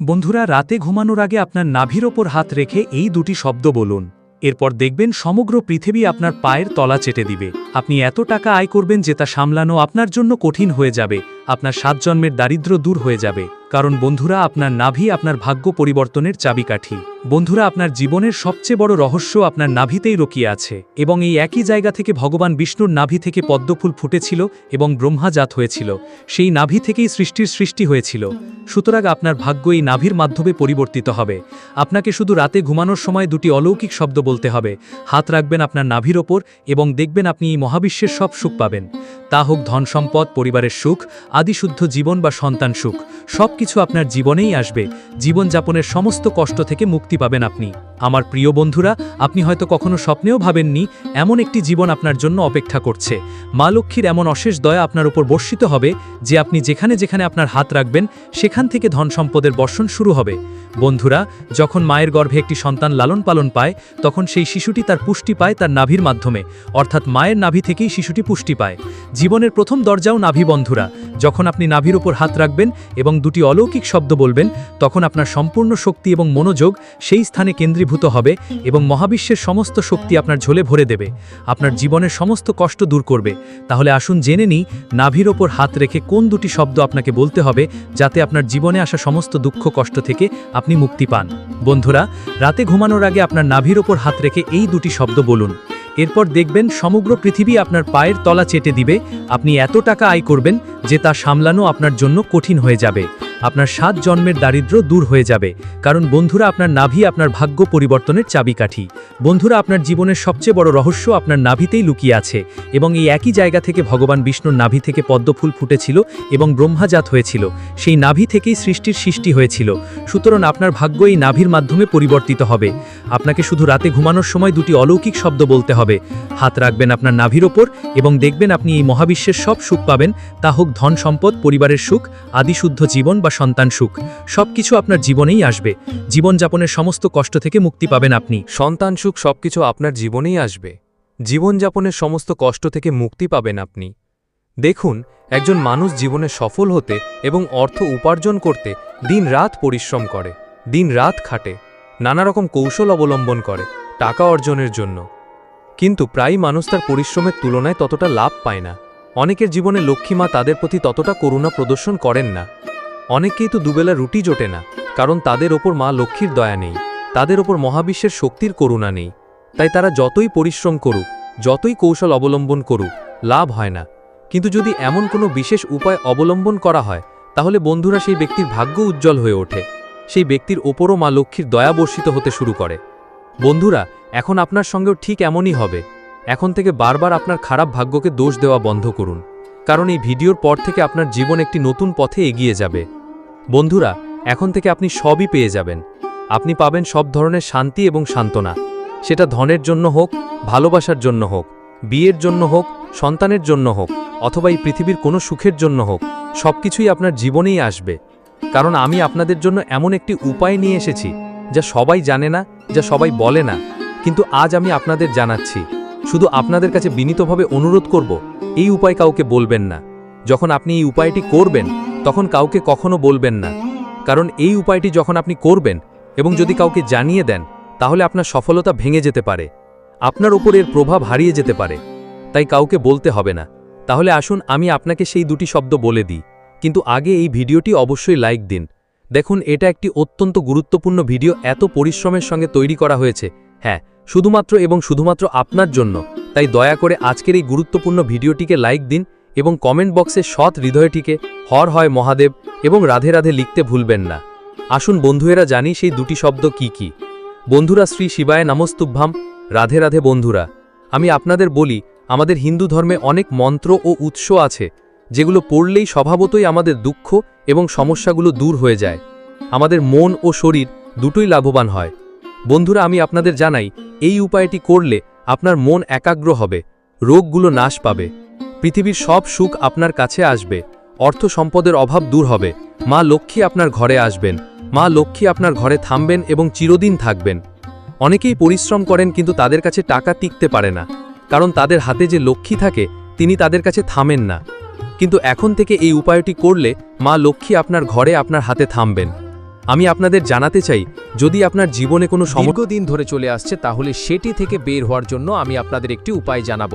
বন্ধুরা, রাতে ঘুমানোর আগে আপনার নাভির ওপর হাত রেখে এই দুটি শব্দ বলুন। এরপর দেখবেন সমগ্র পৃথিবী আপনার পায়ের তলা চেটে দিবে। আপনি এত টাকা আয় করবেন যে তা সামলানো আপনার জন্য কঠিন হয়ে যাবে। আপনার সাত জন্মের দারিদ্র্য দূর হয়ে যাবে, কারণ বন্ধুরা আপনার নাভি আপনার ভাগ্য পরিবর্তনের চাবিকাঠি। বন্ধুরা আপনার জীবনের সবচেয়ে বড় রহস্য আপনার নাভিতেই রকিয়ে আছে, এবং এই একই জায়গা থেকে ভগবান বিষ্ণুর নাভি থেকে পদ্মফুল ফুটেছিল এবং ব্রহ্মাজাত হয়েছিল, সেই নাভি থেকেই সৃষ্টির সৃষ্টি হয়েছিল। সুতরাং আপনার ভাগ্য এই নাভির মাধ্যমে পরিবর্তিত হবে। আপনাকে শুধু রাতে ঘুমানোর সময় দুটি অলৌকিক শব্দ বলতে হবে, হাত রাখবেন আপনার নাভির ওপর এবং দেখবেন আপনি এই মহাবিশ্বের সব সুখ পাবেন। তা হোক ধন সম্পদ, পরিবারের সুখ আদিশুদ্ধ জীবন বা সন্তান সুখ সব কিছু আপনার জীবনেই আসবে। জীবনযাপনের সমস্ত কষ্ট থেকে মুক্তি পাবেন আপনি। আমার প্রিয় বন্ধুরা, আপনি হয়তো কখনো স্বপ্নেও ভাবেননি, এমন একটি জীবন আপনার জন্য অপেক্ষা করছে। মা লক্ষ্মীর এমন অশেষ দয়া আপনার উপর বর্ষিত হবে, যে আপনি যেখানে যেখানে আপনার হাত রাখবেন, সেখান থেকে ধন সম্পদের বর্ষণ শুরু হবে। বন্ধুরা, যখন মায়ের গর্ভে একটি সন্তান লালন পালন পায়, তখন সেই শিশুটি তার পুষ্টি পায় তার নাভির মাধ্যমে। অর্থাৎ মায়ের নাভি থেকেই শিশুটি পুষ্টি পায়। জীবনের প্রথম দরজাও নাভি, বন্ধুরা। যখন আপনি নাভির উপর হাত রাখবেন এবং দুটি অলৌকিক শব্দ বলবেন, তখন আপনার সম্পূর্ণ শক্তি এবং মনোযোগ সেই স্থানে কেন্দ্রীভূত হবে এবং মহাবিশ্বের সমস্ত শক্তি আপনার ঝোলে ভরে দেবে। আপনার জীবনের সমস্ত কষ্ট দূর করবে। তাহলে আসুন জেনে নিই, নাভির ওপর হাত রেখে কোন দুটি শব্দ আপনাকে বলতে হবে, যাতে আপনার জীবনে আসা সমস্ত দুঃখ কষ্ট থেকে আপনি মুক্তি পান। বন্ধুরা, রাতে ঘুমানোর আগে আপনার নাভির ওপর হাত রেখে এই দুটি শব্দ বলুন। এরপর দেখবেন সমগ্র পৃথিবী আপনার পায়ের তলা চেটে দিবে। আপনি এত টাকা আয় করবেন যে তা সামলানো আপনার জন্য কঠিন হয়ে যাবে। আপনার সাত জন্মের দারিদ্র্য দূর হয়ে যাবে। কারণ বন্ধুরা, আপনার নাভি আপনার ভাগ্য পরিবর্তনের চাবিকাঠি। বন্ধুরা, আপনার জীবনের সবচেয়ে বড় রহস্য আপনার নাভিতেই লুকিয়ে আছে এবং এই একই জায়গা থেকে ভগবান বিষ্ণুর নাভি থেকে পদ্মফুল ফুটেছিল এবং ব্রহ্মাজাত হয়েছিল। সেই নাভি থেকেই সৃষ্টির সৃষ্টি হয়েছিল। সুতরাং আপনার ভাগ্য এই নাভির মাধ্যমে পরিবর্তিত হবে। আপনাকে শুধু রাতে ঘুমানোর সময় দুটি অলৌকিক শব্দ বলতে হবে। হাত রাখবেন আপনার নাভির ওপর এবং দেখবেন আপনি এই মহাবিশ্বের সব সুখ পাবেন। তা হোক ধন সম্পদ, পরিবারের সুখ, আদিশুদ্ধ জীবন বা সন্তান সুখ সব কিছু আপনার জীবনেই আসবে। জীবনযাপনের সমস্ত কষ্ট থেকে মুক্তি পাবেন আপনি। সন্তান সুখ সবকিছু আপনার জীবনেই আসবে। জীবনযাপনের সমস্ত কষ্ট থেকে মুক্তি পাবেন আপনি। দেখুন, একজন মানুষ জীবনে সফল হতে এবং অর্থ উপার্জন করতে দিন রাত পরিশ্রম করে দিন রাত খাটে নানা রকম কৌশল অবলম্বন করে, টাকা অর্জনের জন্য। কিন্তু প্রায় মানুষ তার পরিশ্রমের তুলনায় ততটা লাভ পায় না। অনেকের জীবনে লক্ষ্মীমা তাদের প্রতি ততটা করুণা প্রদর্শন করেন না। অনেকেই তো দুবেলা রুটি জোটে না, কারণ তাদের ওপর মা লক্ষ্মীর দয়া নেই, তাদের ওপর মহাবিশ্বের শক্তির করুণা নেই। তাই তারা যতই পরিশ্রম করুক, যতই কৌশল অবলম্বন করুক, লাভ হয় না। কিন্তু যদি এমন কোনো বিশেষ উপায় অবলম্বন করা হয়, তাহলে বন্ধুরা সেই ব্যক্তির ভাগ্য উজ্জ্বল হয়ে ওঠে। সেই ব্যক্তির ওপরও মা লক্ষ্মীর দয়া বর্ষিত হতে শুরু করে। বন্ধুরা, এখন আপনার সঙ্গেও ঠিক এমনই হবে। এখন থেকে বারবার আপনার খারাপ ভাগ্যকে দোষ দেওয়া বন্ধ করুন, কারণ এই ভিডিওর পর থেকে আপনার জীবন একটি নতুন পথে এগিয়ে যাবে। বন্ধুরা, এখন থেকে আপনি সবই পেয়ে যাবেন। আপনি পাবেন সব ধরনের শান্তি এবং সান্ত্বনা। সেটা ধনের জন্য হোক, ভালোবাসার জন্য হোক, বিয়ের জন্য হোক, সন্তানের জন্য হোক, অথবা এই পৃথিবীর কোনো সুখের জন্য হোক সব কিছুই আপনার জীবনেই আসবে। কারণ আমি আপনাদের জন্য এমন একটি উপায় নিয়ে এসেছি, যা সবাই জানে না, যা সবাই বলে না, কিন্তু আজ আমি আপনাদের জানাচ্ছি। শুধু আপনাদের কাছে বিনীতভাবে অনুরোধ করব, এই উপায় কাউকে বলবেন না। যখন আপনি এই উপায়টি করবেন তখন কাউকে কখনো বলবেন না। কারণ এই উপায়টি যখন আপনি করবেন এবং যদি কাউকে জানিয়ে দেন, তাহলে আপনার সফলতা ভেঙে যেতে পারে। আপনার উপর এর প্রভাব হারিয়ে যেতে পারে। তাই কাউকে বলতে হবে না। তাহলে আসুন আমি আপনাকে সেই দুটি শব্দ বলে দিই। কিন্তু আগে এই ভিডিওটি অবশ্যই লাইক দিন। দেখুন, এটা একটি অত্যন্ত গুরুত্বপূর্ণ ভিডিও, এত পরিশ্রমের সঙ্গে তৈরি করা হয়েছে। হ্যাঁ শুধুমাত্র এবং শুধুমাত্র আপনার জন্য। তাই দয়া করে আজকের এই গুরুত্বপূর্ণ ভিডিওটিকে লাইক দিন এবং কমেন্ট বক্সে সৎ হৃদয়টিকে হর হয় মহাদেব এবং রাধে রাধে লিখতে ভুলবেন না। আসুন বন্ধুয়েরা জানি সেই দুটি শব্দ কি কি। বন্ধুরা শ্রী শিবায় নমস্তুভ্যাম। রাধে রাধে বন্ধুরা, আমি আপনাদের বলি, আমাদের হিন্দু ধর্মে অনেক মন্ত্র ও উৎস আছে, যেগুলো পড়লেই স্বভাবতই আমাদের দুঃখ এবং সমস্যাগুলো দূর হয়ে যায়। আমাদের মন ও শরীর দুটোই লাভবান হয়। বন্ধুরা, আমি আপনাদের জানাই, এই উপায়টি করলে আপনার মন একাগ্র হবে, রোগগুলো নাশ পাবে। পৃথিবীর সব সুখ আপনার কাছে আসবে। অর্থ সম্পদের অভাব দূর হবে। মা লক্ষ্মী আপনার ঘরে আসবেন। মা লক্ষ্মী আপনার ঘরে থামবেন এবং চিরদিন থাকবেন। অনেকেই পরিশ্রম করেন কিন্তু তাদের কাছে টাকা টিকতে পারে না। কারণ তাদের হাতে যে লক্ষ্মী থাকে, তিনি তাদের কাছে থামেন না। কিন্তু এখন থেকে এই উপায়টি করলে মা লক্ষ্মী আপনার ঘরে আপনার হাতে থামবেন। আমি আপনাদের জানাতে চাই, যদি আপনার জীবনে কোনো সমস্যা দীর্ঘদিন ধরে চলে আসছে, তাহলে সেটি থেকে বের হওয়ার জন্য আমি আপনাদের একটি উপায় জানাব।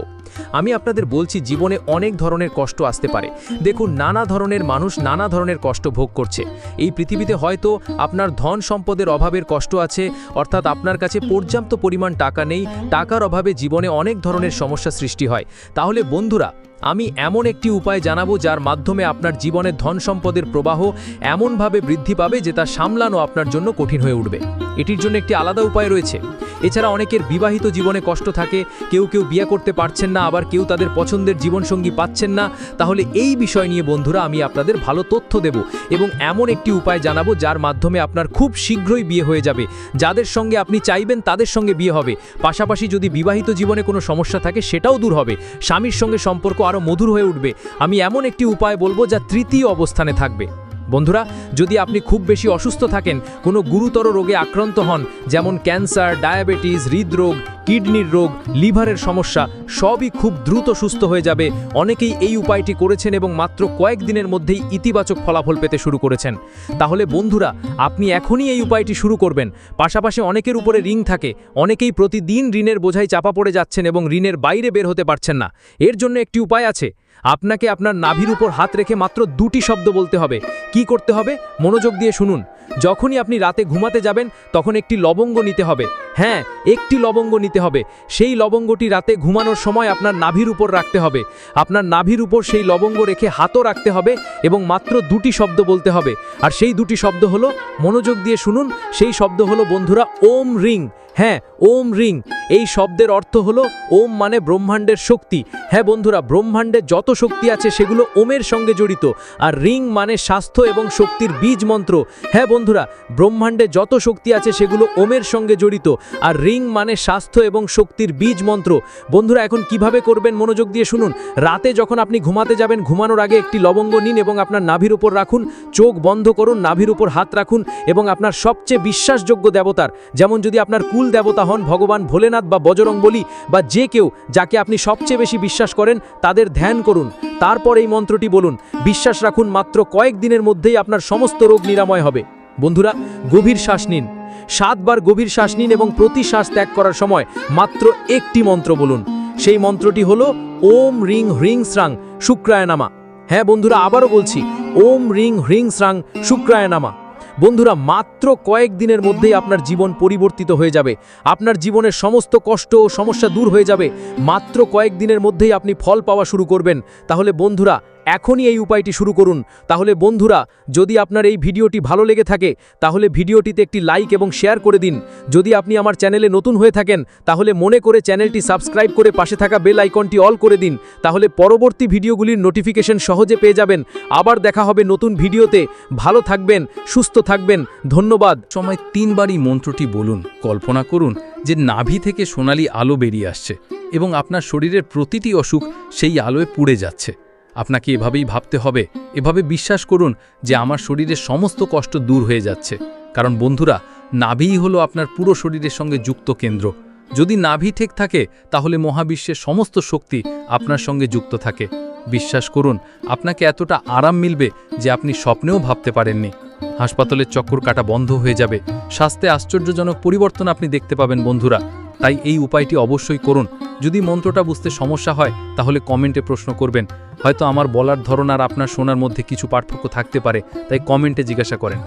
আমি আপনাদের বলছি, জীবনে অনেক ধরনের কষ্ট আসতে পারে। দেখুন, নানা ধরনের মানুষ নানা ধরনের কষ্ট ভোগ করছে। এই পৃথিবীতে হয়তো আপনার ধন সম্পদের অভাবের কষ্ট আছে, অর্থাৎ আপনার কাছে পর্যাপ্ত পরিমাণ টাকা নেই। টাকার অভাবে জীবনে অনেক ধরনের সমস্যা সৃষ্টি হয়। তাহলে বন্ধুরা আমি এমন একটি উপায় জানাব যার মাধ্যমে আপনার জীবনে ধন সম্পদের প্রবাহ এমনভাবে বৃদ্ধি পাবে যে তা সামলানো আপনার জন্য কঠিন হয়ে উঠবে। এটির জন্য একটি আলাদা উপায় রয়েছে। এছাড়া অনেকের বিবাহিত জীবনে কষ্ট থাকে, কেউ কেউ বিয়ে করতে পারছেন না, আবার কেউ তাদের পছন্দের জীবনসঙ্গী পাচ্ছেন না। তাহলে এই বিষয় নিয়ে বন্ধুরা আমি আপনাদের ভালো তথ্য দেব এবং এমন একটি উপায় জানাব যার মাধ্যমে আপনার খুব শীঘ্রই বিয়ে হয়ে যাবে। যাদের সঙ্গে আপনি চাইবেন তাদের সঙ্গে বিয়ে হবে। পাশাপাশি যদি বিবাহিত জীবনে কোনো সমস্যা থাকে সেটাও দূর হবে। স্বামীর সঙ্গে সম্পর্ক আরও মধুর হয়ে উঠবে। আমি এমন একটি উপায় বলব যা তৃতীয় অবস্থানে থাকবে। বন্ধুরা, যদি আপনি খুব বেশি অসুস্থ থাকেন, কোনো গুরুতর রোগে আক্রান্ত হন, যেমন ক্যান্সার, ডায়াবেটিস, হৃদরোগ, কিডনির রোগ, লিভারের সমস্যা, সবই খুব দ্রুত সুস্থ হয়ে যাবে। অনেকেই এই উপায়টি করেছেন এবং মাত্র কয়েক দিনের মধ্যেই ইতিবাচক ফলাফল পেতে শুরু করেছেন। তাহলে বন্ধুরা, আপনি এখনই এই উপায়টি শুরু করবেন। পাশাপাশি অনেকের উপরে ঋণ থাকে। অনেকেই প্রতিদিন ঋণের বোঝায় চাপা পড়ে যাচ্ছেন এবং ঋণের বাইরে বের হতে পারছেন না। এর জন্য একটি উপায় আছে। আপনাকে আপনার নাভির উপর হাত রেখে মাত্র দুটি শব্দ বলতে হবে। কি করতে হবে? মনোযোগ দিয়ে শুনুন। যখনই আপনি রাতে ঘুমাতে যাবেন, তখন একটি লবঙ্গ নিতে হবে। হ্যাঁ একটি লবঙ্গ নিতে হবে। সেই লবঙ্গটি রাতে ঘুমানোর সময় আপনার নাভির উপর রাখতে হবে। আপনার নাভির উপর সেই লবঙ্গ রেখে হাতও রাখতে হবে এবং মাত্র দুটি শব্দ বলতে হবে। আর সেই দুটি শব্দ হলো মনোযোগ দিয়ে শুনুন। সেই শব্দ হলো বন্ধুরা, ওম রিং। হ্যাঁ ওম রিং। এই শব্দের অর্থ হলো ওম মানে ব্রহ্মাণ্ডের শক্তি। হ্যাঁ বন্ধুরা, ব্রহ্মাণ্ডে যত শক্তি আছে সেগুলো ওমের সঙ্গে জড়িত। আর রিং মানে স্বাস্থ্য এবং শক্তির বীজ মন্ত্র। হ্যাঁ বন্ধুরা, ব্রহ্মাণ্ডে যত শক্তি আছে সেগুলো ওমের সঙ্গে জড়িত। আর রিং মানে স্বাস্থ্য এবং শক্তির বীজ মন্ত্র। বন্ধুরা, এখন কীভাবে করবেন মনোযোগ দিয়ে শুনুন। রাতে যখন আপনি ঘুমাতে যাবেন, ঘুমানোর আগে একটি লবঙ্গ নিন এবং আপনার নাভির উপর রাখুন। চোখ বন্ধ করুন, নাভির উপর হাত রাখুন এবং আপনার সবচেয়ে বিশ্বাসযোগ্য দেবতার, যেমন যদি আপনার কুল দেবতা হন ভগবান ভোলেনাথ বা বজরং বলি বা যে কেউ যাকে আপনি সবচেয়ে বেশি বিশ্বাস করেন, তাদের ধ্যান করুন। তারপর এই মন্ত্রটি বলুন। বিশ্বাস রাখুন মাত্র কয়েক দিনের মধ্যেই আপনার সমস্ত রোগ নিরাময় হবে। বন্ধুরা, গভীর শ্বাস নিন। সাতবার গভীর শ্বাস নিন এবং প্রতি শ্বাস ত্যাগ করার সময় মাত্র একটি মন্ত্র বলুন। সেই মন্ত্রটি হলো, ওম রিং হ্রিং স্রাং শুক্রায় নামা। হ্যাঁ বন্ধুরা, আবারও বলছি, ওম রিং হ্রিং স্রাং শুক্রায় নামা। বন্ধুরা, মাত্র কয়েক দিনের মধ্যেই আপনার জীবন পরিবর্তিত হয়ে যাবে। আপনার জীবনের সমস্ত কষ্ট ও সমস্যা দূর হয়ে যাবে। মাত্র কয়েক দিনের মধ্যেই আপনি ফল পাওয়া শুরু করবেন। তাহলে বন্ধুরা এখনই এই উপায়টি শুরু করুন। তাহলে বন্ধুরা, যদি আপনার এই ভিডিওটি ভালো লেগে থাকে, তাহলে ভিডিওটিতে একটি লাইক এবং শেয়ার করে দিন। যদি আপনি আমার চ্যানেলে নতুন হয়ে থাকেন, তাহলে মনে করে চ্যানেলটি সাবস্ক্রাইব করে পাশে থাকা বেল আইকনটি অল করে দিন। তাহলে পরবর্তী ভিডিওগুলির নোটিফিকেশন সহজে পেয়ে যাবেন। আবার দেখা হবে নতুন ভিডিওতে। ভালো থাকবেন, সুস্থ থাকবেন। ধন্যবাদ। সময় তিনবারই মন্ত্রটি বলুন, কল্পনা করুন যে নাভি থেকে সোনালি আলো বেরিয়ে আসছে এবং আপনার শরীরের প্রতিটি অসুখ সেই আলোয় পুড়ে যাচ্ছে। আপনাকে এভাবেই ভাবতে হবে। এভাবে বিশ্বাস করুন যে আমার শরীরের সমস্ত কষ্ট দূর হয়ে যাচ্ছে। কারণ বন্ধুরা, নাভিই হলো আপনার পুরো শরীরের সঙ্গে যুক্ত কেন্দ্র। যদি নাভি ঠিক থাকে, তাহলে মহাবিশ্বের সমস্ত শক্তি আপনার সঙ্গে যুক্ত থাকে। বিশ্বাস করুন, আপনাকে এতটা আরাম মিলবে যে আপনি স্বপ্নেও ভাবতে পারেননি। হাসপাতালের চক্কর কাটা বন্ধ হয়ে যাবে। স্বাস্থ্যে আশ্চর্যজনক পরিবর্তন আপনি দেখতে পাবেন বন্ধুরা। তাই এই উপায়টি অবশ্যই করুন। যদি মন্ত্রটা বুঝতে সমস্যা হয়, তাহলে কমেন্টে প্রশ্ন করবেন। হয়তো আমার বলার ধরন আর আপনার শোনার মধ্যে কিছু পার্থক্য থাকতে পারে, তাই কমেন্টে জিজ্ঞাসা করেন।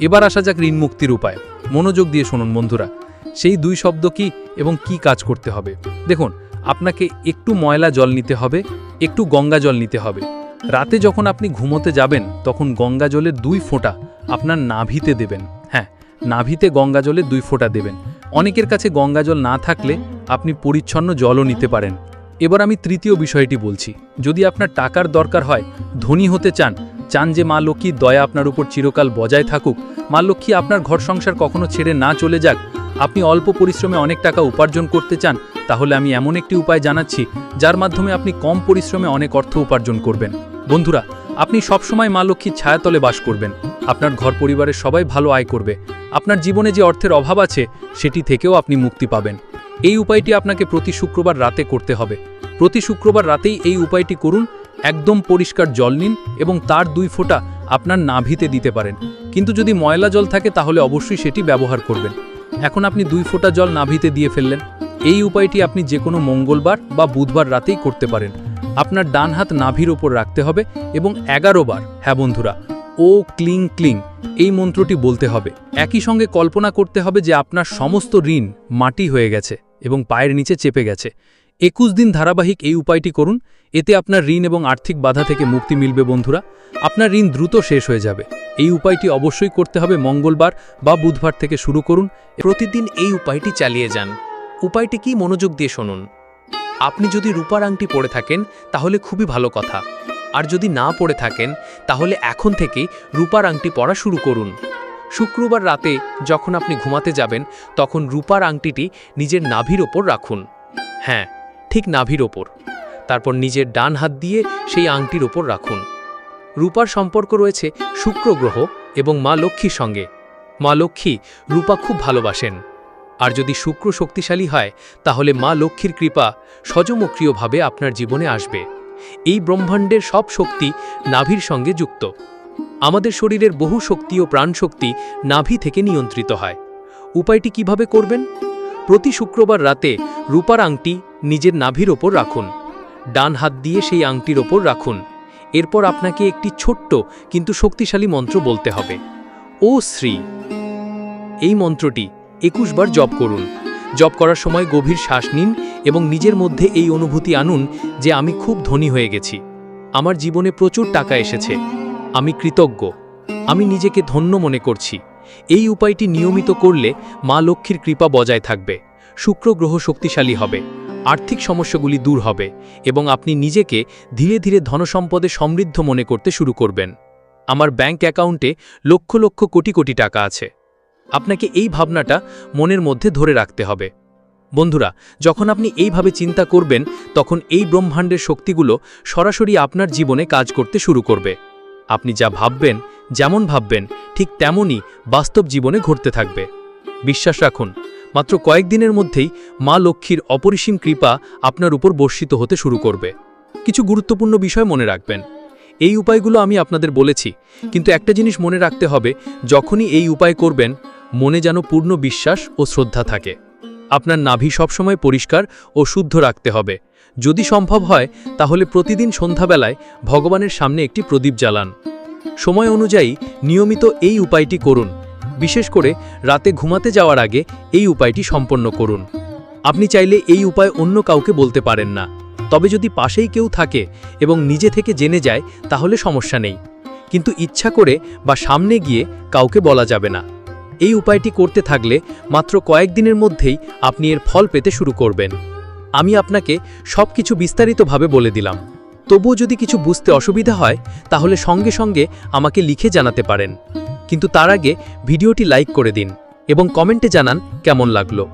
এবার আসা যাক ঋণ মুক্তির উপায়। মনোযোগ দিয়ে শুনুন বন্ধুরা। সেই দুই শব্দ কি এবং কি কাজ করতে হবে? দেখুন, আপনাকে একটু ময়লা জল নিতে হবে, একটু গঙ্গা জল নিতে হবে। রাতে যখন আপনি ঘুমোতে যাবেন, তখন গঙ্গা জলের দুই ফোঁটা আপনার নাভিতে দেবেন। হ্যাঁ নাভিতে গঙ্গা জলের দুই ফোঁটা দেবেন। অনেকের কাছে গঙ্গা জল না থাকলে আপনি পরিচ্ছন্ন জলও নিতে পারেন। এবার আমি তৃতীয় বিষয়টি বলছি। যদি আপনার টাকার দরকার হয়, ধনী হতে চান চান যে মা লক্ষ্মীর দয়া আপনার উপর চিরকাল বজায় থাকুক, মা লক্ষ্মী আপনার ঘর সংসার কখনো ছেড়ে না চলে যাক, আপনি অল্প পরিশ্রমে অনেক টাকা উপার্জন করতে চান, তাহলে আমি এমন একটি উপায় জানাচ্ছি, যার মাধ্যমে আপনি কম পরিশ্রমে অনেক অর্থ উপার্জন করবেন। বন্ধুরা, আপনি সবসময় মা লক্ষ্মীর ছায়াতলে বাস করবেন। আপনার ঘর পরিবারের সবাই ভালো আয় করবে। আপনার জীবনে যে অর্থের অভাব আছে, সেটি থেকেও আপনি মুক্তি পাবেন। এই উপায়টি আপনাকে প্রতি শুক্রবার রাতে করতে হবে। প্রতি শুক্রবার রাতেই এই উপায়টি করুন, একদম পরিষ্কার জল নিন এবং তার দুই ফোঁটা আপনার নাভিতে দিতে পারেন। কিন্তু যদি ময়লা জল থাকে, তাহলে অবশ্যই সেটি ব্যবহার করবেন। এখন আপনি দুই ফোঁটা জল নাভিতে দিয়ে ফেললেন। এই উপায়টি আপনি যে কোনো মঙ্গলবার বা বুধবার রাতেই করতে পারেন। আপনার ডান হাত নাভির ওপর রাখতে হবে এবং এগারো বার। হ্যাঁ বন্ধুরা ও ক্লিং ক্লিং, এই মন্ত্রটি বলতে হবে। একই সঙ্গে কল্পনা করতে হবে যে আপনার সমস্ত ঋণ মাটি হয়ে গেছে এবং পায়ের নিচে চেপে গেছে। একুশ দিন ধারাবাহিক এই উপায়টি করুন, এতে আপনার ঋণ এবং আর্থিক বাধা থেকে মুক্তি মিলবে বন্ধুরা। আপনার ঋণ দ্রুত শেষ হয়ে যাবে। এই উপায়টি অবশ্যই করতে হবে মঙ্গলবার বা বুধবার থেকে শুরু করুন। প্রতিদিন এই উপায়টি চালিয়ে যান। উপায়টি কি, মনোযোগ দিয়ে শুনুন। আপনি যদি রূপার আংটি পরে থাকেন, তাহলে খুবই ভালো কথা। আর যদি না পরে থাকেন, তাহলে এখন থেকেই রূপার আংটি পরা শুরু করুন। শুক্রবার রাতে যখন আপনি ঘুমাতে যাবেন, তখন রূপার আংটিটি নিজের নাভির ওপর রাখুন। হ্যাঁ ঠিক নাভির ওপর। তারপর নিজের ডান হাত দিয়ে সেই আংটির ওপর রাখুন। রূপার সম্পর্ক রয়েছে শুক্র গ্রহ এবং মা লক্ষ্মীর সঙ্গে। মা লক্ষ্মী রূপা খুব ভালোবাসেন। আর যদি শুক্র শক্তিশালী হয়, তাহলে মা লক্ষ্মীর কৃপা সজমক্রিয়ভাবে আপনার জীবনে আসবে। এই ব্রহ্মাণ্ডের সব শক্তি নাভির সঙ্গে যুক্ত। আমাদের শরীরের বহু শক্তি ও প্রাণশক্তি নাভি থেকে নিয়ন্ত্রিত হয়। উপায়টি কীভাবে করবেন? প্রতি শুক্রবার রাতে রূপার আংটি নিজের নাভির ওপর রাখুন। ডান হাত দিয়ে সেই আংটির ওপর রাখুন। এরপর আপনাকে একটি ছোট্ট কিন্তু শক্তিশালী মন্ত্র বলতে হবে। ও শ্রী! এই মন্ত্রটি একুশ বার জপ করুন। জপ করার সময় গভীর শ্বাস নিন এবং নিজের মধ্যে এই অনুভূতি আনুন যে আমি খুব ধনী হয়ে গেছি। আমার জীবনে প্রচুর টাকা এসেছে। আমি কৃতজ্ঞ। আমি নিজেকে ধন্য মনে করছি। এই উপায়টি নিয়মিত করলে মা লক্ষ্মীর কৃপা বজায় থাকবে। শুক্র গ্রহ শক্তিশালী হবে। আর্থিক সমস্যাগুলি দূর হবে এবং আপনি নিজেকে ধীরে ধীরে ধনসম্পদে সমৃদ্ধ মনে করতে শুরু করবেন। আমার ব্যাংক অ্যাকাউন্টে লক্ষ লক্ষ কোটি কোটি টাকা আছে। আপনাকে এই ভাবনাটা মনের মধ্যে ধরে রাখতে হবে। বন্ধুরা, যখন আপনি এইভাবে চিন্তা করবেন, তখন এই ব্রহ্মাণ্ডের শক্তিগুলো সরাসরি আপনার জীবনে কাজ করতে শুরু করবে। আপনি যা ভাববেন, যেমন ভাববেন, ঠিক তেমনই বাস্তব জীবনে ঘটতে থাকবে। বিশ্বাস রাখুন, মাত্র কয়েকদিনের মধ্যেই মা লক্ষ্মীর অপরিসীম কৃপা আপনার উপর বর্ষিত হতে শুরু করবে। কিছু গুরুত্বপূর্ণ বিষয় মনে রাখবেন। এই উপায়গুলো আমি আপনাদের বলেছি, কিন্তু একটা জিনিস মনে রাখতে হবে, যখনই এই উপায় করবেন, মনে যেন পূর্ণ বিশ্বাস ও শ্রদ্ধা থাকে। আপনার নাভি সবসময় পরিষ্কার ও শুদ্ধ রাখতে হবে। যদি সম্ভব হয়, তাহলে প্রতিদিন সন্ধ্যাবেলায় ভগবানের সামনে একটি প্রদীপ জ্বালান। সময় অনুযায়ী নিয়মিত এই উপায়টি করুন। বিশেষ করে রাতে ঘুমাতে যাওয়ার আগে এই উপায়টি সম্পন্ন করুন। আপনি চাইলে এই উপায় অন্য কাউকে বলতে পারেন না। তবে যদি পাশেই কেউ থাকে এবং নিজে থেকে জেনে যায়, তাহলে সমস্যা নেই। কিন্তু ইচ্ছা করে বা সামনে গিয়ে কাউকে বলা যাবে না। এই উপায়টি করতে থাকলে মাত্র কয়েকদিনের মধ্যেই আপনি এর ফল পেতে শুরু করবেন। আমি আপনাকে সব কিছু বিস্তারিতভাবে বলে দিলাম। তবুও যদি কিছু বুঝতে অসুবিধা হয়, তাহলে সঙ্গে সঙ্গে আমাকে লিখে জানাতে পারেন। কিন্তু তার আগে ভিডিওটি লাইক করে দিন এবং কমেন্টে জানান কেমন লাগল।